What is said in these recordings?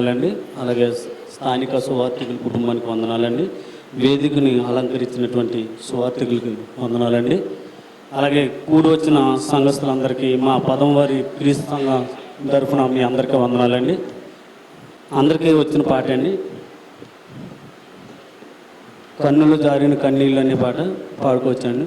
వందనాలండి. అలాగే స్థానిక సువార్థికుల కుటుంబానికి వందనాలండి. వేదికని అలంకరించినటువంటి సువార్థికులకి వందనాలండి. అలాగే కూడొచ్చిన సంఘస్థులందరికీ మా పదం వారి క్రీస్తు సంఘ తరఫున మీ అందరికీ వందనాలండి. అందరికీ వచ్చిన పాట అండి. కన్నులు జారిన కన్నీళ్ళు అనే పాట పాడుకోవచ్చండి.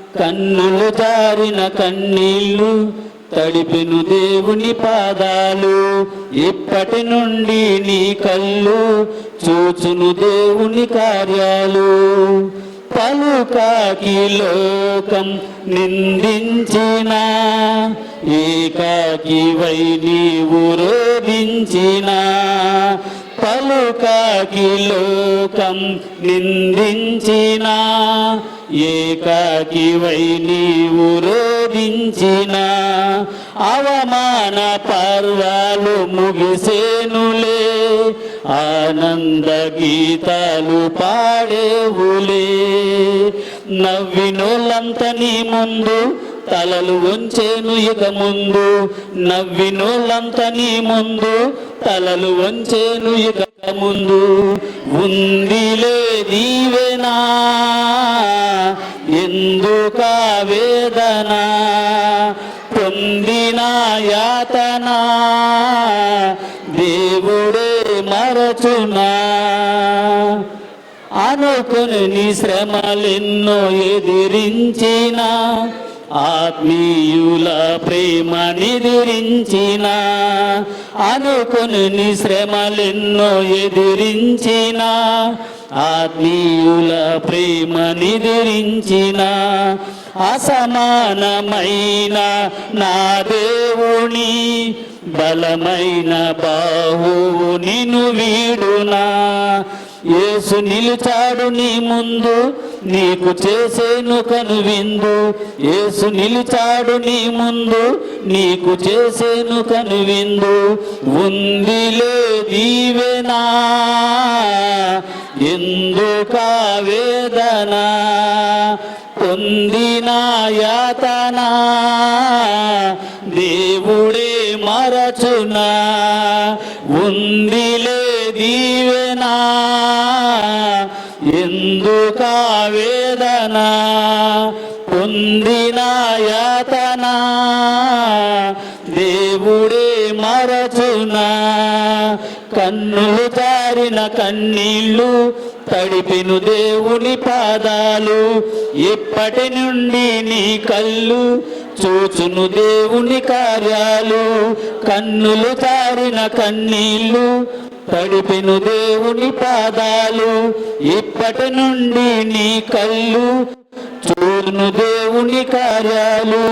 కన్నులు జారిన కన్నీళ్ళు తడిపెను దేవుని పాదాలు. ఇప్పటి నుండి నీ కళ్ళు చూచును దేవుని కార్యాలు. పలుకాకి లోకం నిందించిన ఏకాకి వై నీవు రోధించిన. పలుకాకి లోకం నిందించిన ఏకాకి వై నీవు రోధించిన. అవమాన పర్వాలు ముగిసేనులే ఆనంద గీతాలు పాడేవులే. నవ్వినోళ్ళంత నీ ముందు తలలు ఉంచేను ఇక ముందు. నవ్వినోళ్ళంత నీ ముందు తలలు వంచేను ఇక ముందు ఉందిలే దీవెనా ఎందుక వేదన? పొందిన యాతన? దేవుడే మరచునా? అనుకుని శ్రమలెన్నో ఎదిరించినా ఆత్మీయుల ప్రేమ నిదిరించిన అనుకుని శ్రమలెన్నో ఎదిరించిన ఆత్మీయుల ప్రేమ నిదిరించిన అసమానమైన నా దేవుని బలమైన బాహువు నిన్ను వీడునా. యేసు నిలుచాడు నీ ముందు నీకు చేసేను కనువిందు యేసు నిలిచాడు నీ ముందు నీకు చేసేను కనువిందు ఉందిలే దీవెనా ఎందుక వేదన పొందిన యాతన దేవుడే మరచునా ఉందిలే దీవె ఎందుక వేదన పొందిన యాతన? దేవుడే మరచునా? కన్నులు జారిన కన్నీళ్ళు తడిపెను దేవుని పాదాలు. ఇప్పటి నుండి నీ కళ్ళు చూచును దేవుని కార్యాలు? కన్నులు తారిన కన్నీళ్ళు తడిపెను దేవుని పాదాలు ఇప్పటి నుండి నీ కళ్ళు చూను దేవుని కార్యాలు.